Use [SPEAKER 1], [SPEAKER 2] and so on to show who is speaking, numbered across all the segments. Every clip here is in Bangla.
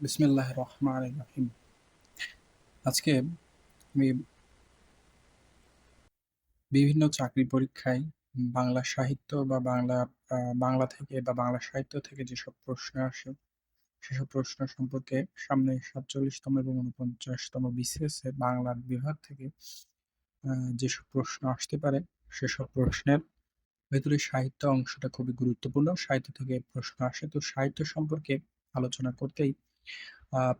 [SPEAKER 1] বিসমিল্লাহ রহমান রহিম। আজকে আমি বিভিন্ন চাকরি পরীক্ষায় বাংলা সাহিত্য বা বাংলা বাংলা থেকে বা বাংলা সাহিত্য থেকে যেসব প্রশ্ন আসে, সেসব প্রশ্ন সম্পর্কে সামনে সাতচল্লিশতম এবং উনপঞ্চাশতম বিসিএস এ বাংলা বিভাগ থেকে যেসব প্রশ্ন আসতে পারে, সেসব প্রশ্নের ভেতরে সাহিত্য অংশটা খুবই গুরুত্বপূর্ণ। সাহিত্য থেকে প্রশ্ন আসে, তো সাহিত্য সম্পর্কে আলোচনা করতেই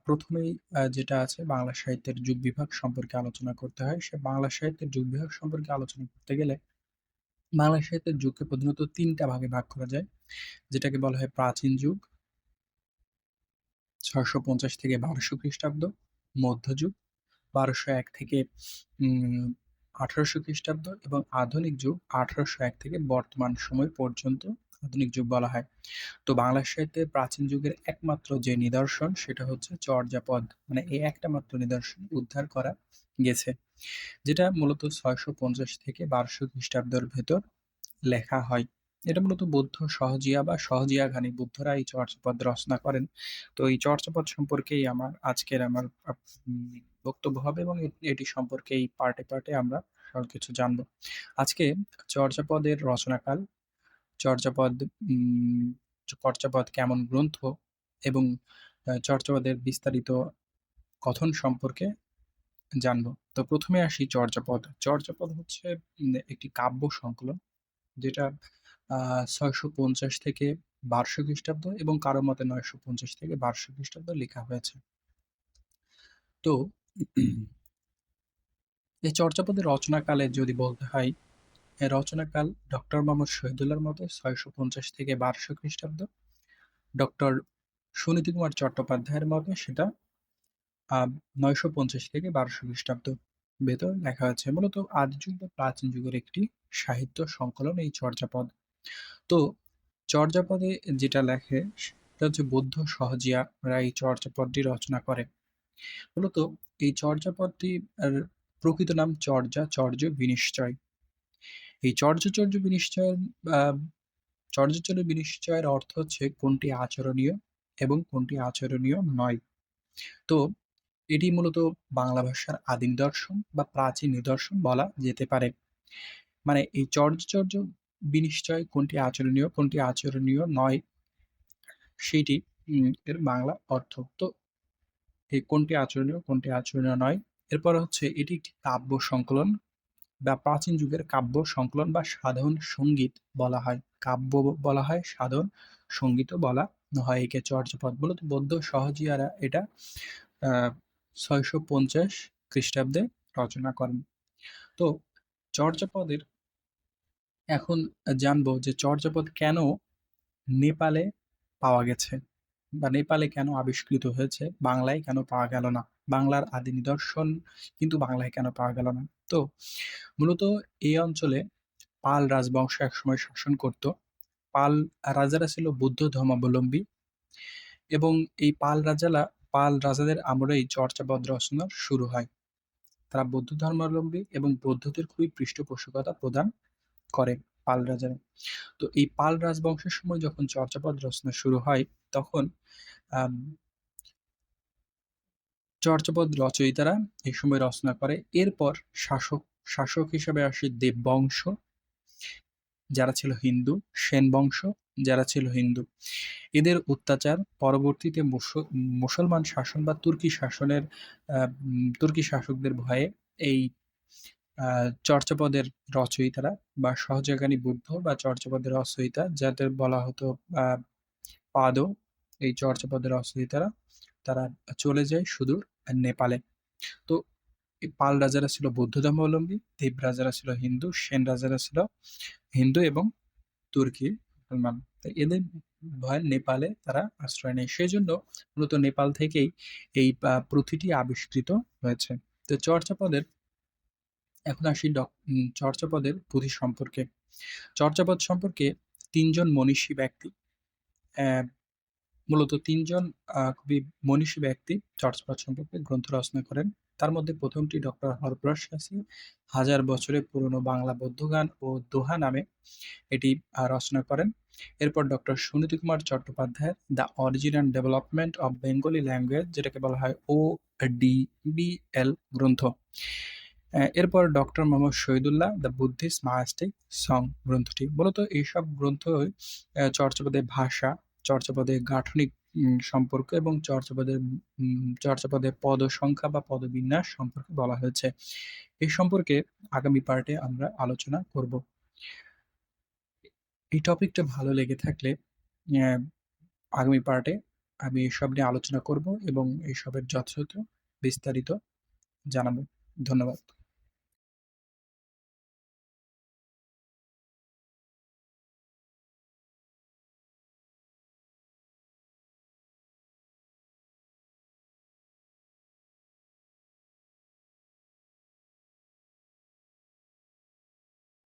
[SPEAKER 1] প্রথমেই যেটা আছে বাংলা সাহিত্যের যুগ বিভাগ সম্পর্কে আলোচনা করতে হয়। সে বাংলা সাহিত্যের যুগ বিভাগ সম্পর্কে আলোচনা করতে গেলে বাংলা সাহিত্যের যুগকে প্রধানত তিনটা ভাগে ভাগ করা যায়, যেটাকে বলা হয় প্রাচীন যুগ, ছয়শো পঞ্চাশ থেকে বারোশো খ্রিস্টাব্দ, মধ্যযুগ, বারোশো এক থেকে আঠারোশো খ্রিস্টাব্দ এবং আধুনিক যুগ আঠারোশো এক থেকে বর্তমান সময় পর্যন্ত। আধুনিক যুগ বলা হয়। তো বাংলা সাহিত্যে প্রাচীন যুগের একমাত্র যে নিদর্শন, সেটা হচ্ছে চর্যাপদ। মানে এই একটা মাত্র নিদর্শন উদ্ধার করা গেছে, যেটা মূলত ছয়শো পঞ্চাশ থেকে বারোশো খ্রিস্টাব্দের ভেতর লেখা হয়। এটা মূলত বৌদ্ধ সহজিয়া বা সহজিয়া ঘানি বুদ্ধরা এই চর্যাপদ রচনা করেন। তো এই চর্যাপদ সম্পর্কেই আমার আজকের আমার বক্তব্য হবে এবং এটি সম্পর্কে এই পার্টে পার্টে আমরা সব কিছু জানব। আজকে চর্যাপদের রচনাকাল চর্যাপদ চর্যাপদ কেমন গ্রন্থ এবং চর্যাপদের বিস্তারিত কথন সম্পর্কে জানব। তো প্রথমে আসি চর্যাপদ। চর্যাপদ হচ্ছে একটি কাব্য সংকলন যেটা ছয়শো পঞ্চাশ থেকে বারোশো খ্রিস্টাব্দ এবং কারও মতে নয়শো পঞ্চাশ থেকে বারোশো খ্রিস্টাব্দ লেখা হয়েছে। তো, এই চর্যাপদের রচনাকালে যদি বলতে হয় এর রচনাকাল ডক্টর মোহাম্মদ শহীদুল্লাহর মতে ছয়শো পঞ্চাশ থেকে বারোশো খ্রিস্টাব্দ। ডক্টর সুনীতি কুমার চট্টোপাধ্যায়ের মতে সেটা নয়শো পঞ্চাশ থেকে বারোশো খ্রিস্টাব্দ। ভেতর লেখা আছে, মূলত আদি যুগ বা প্রাচীন যুগের একটি সাহিত্য সংকলন এই চর্যাপদ। তো চর্যাপদে যেটা লেখে, সেটা হচ্ছে বৌদ্ধ সহজিয়ারা এই চর্যাপদটি রচনা করে। মূলত এই চর্যাপদটি প্রকৃত নাম চর্যা, চর্য বিনিশ্চয়। এই চর্যাচর্য বিনিশ্চয়ের চর্যাচর্য বিনিশ্চয়ের অর্থ হচ্ছে কোনটি আচরণীয় এবং কোনটি আচরণীয় নয়। তো এটি মূলত বাংলা ভাষার আদি নিদর্শন বা প্রাচীন নিদর্শন বলা যেতে পারে। মানে এই চর্যাচর্য বিনিশ্চয় কোনটি আচরণীয় কোনটি আচরণীয় নয়, সেইটি এর বাংলা অর্থ। তো এই কোনটি আচরণীয় কোনটি আচরণীয় নয়, এরপর হচ্ছে এটি একটি কাব্য সংকলন বা প্রাচীন যুগের কাব্য সংকলন বা সাধন সংগীত বলা হয়। কাব্য বলা হয় সাধন সঙ্গীতও বলা হয়। একে চর্যাপদ মূলত বৌদ্ধ সহজিয়ারা এটা ছয়শো পঞ্চাশ খ্রিস্টাব্দে রচনা করেন। তো চর্যাপদের এখন জানব যে চর্যাপদ কেন নেপালে পাওয়া গেছে বা নেপালে কেন আবিষ্কৃত হয়েছে, বাংলায় কেন পাওয়া গেল না? বাংলার আদি নিদর্শন কিন্তু বাংলায় কেন পাওয়া গেল না? তো মূলত এই অঞ্চলে পাল রাজবংশ একসময় শাসন করত। পাল রাজারা ছিল বৌদ্ধ ধর্মাবলম্বী এবং এই পাল রাজারা, পাল রাজাদের আমলেই চর্চাপদ রচনা শুরু হয়। তারা বৌদ্ধ ধর্মাবলম্বী এবং বৌদ্ধদের খুবই পৃষ্ঠপোষকতা প্রদান করে পাল রাজারা। তো এই পাল রাজবংশের সময় যখন চর্চাপদ রচনা শুরু হয়, তখন চর্যাপদ রচয়িতারা এই সময় রচনা করে। এরপর শাসক শাসক হিসেবে আসে দেববংশ, যারা ছিল হিন্দু সেন বংশ যারা ছিল হিন্দু। এদের অত্যাচার পরবর্তীতে মুসলমান শাসন বা তুর্কি শাসনের তুর্কি শাসকদের ভয়ে এই চর্যাপদের রচয়িতারা বা সহজাগানী বুদ্ধ বা চর্যাপদের রচয়িতা যাদের বলা হতো পাদ, এই চর্যাপদের রচয়িতারা, তারা চলে যায় সুদূর নেপালে। তো পাল রাজারা ছিল বৌদ্ধ ধর্মাবলম্বী, দেব রাজারা ছিল হিন্দু, সেন রাজারা ছিল হিন্দু এবং তুর্কি মুসলমান। তো এদের ভয় নেপালে তারা আশ্রয় নেয়। সেই জন্য মূলত নেপাল থেকেই এই প্রতিটি আবিষ্কৃত হয়েছে। তো চর্চাপদের এখন আসি ড চর্চাপদের পুঁথি সম্পর্কে। চর্চাপদ সম্পর্কে তিনজন মনীষী ব্যক্তি মূলত তিনজন খুবই মনীষী ব্যক্তি চর্চাপদ সম্পর্কে গ্রন্থ রচনা করেন তার মধ্যে প্রথমটি ডক্টর হরপ্রসাদ শাস্ত্রী হাজার বছরের পুরনো বাংলা বৌদ্ধ গান ও দোহা নামে এটি রচনা করেন। এরপর doctor Suniti Kumar Chattopadhyay 'the original development of Bengali language' যেটাকে বলা হয় ওডিবিএল গ্রন্থ। এরপর doctor Muhammad Shahidullah 'the Buddhist mystic song' গ্রন্থটি। মূলত এইসব গ্রন্থই অ্যা ভাষা, চর্যাপদের গাঠনিক সম্পর্ক এবং চর্যাপদের উম চর্যাপদের পদ সংখ্যা বা পদবিন্যাস সম্পর্কে বলা হয়েছে। এই সম্পর্কে আগামী পার্টে আমরা আলোচনা করব। এই টপিকটা ভালো লেগে থাকলে আগামী পার্টে আমি এসব নিয়ে আলোচনা করব এবং এসবের যথাযথ বিস্তারিত জানাব। ধন্যবাদ।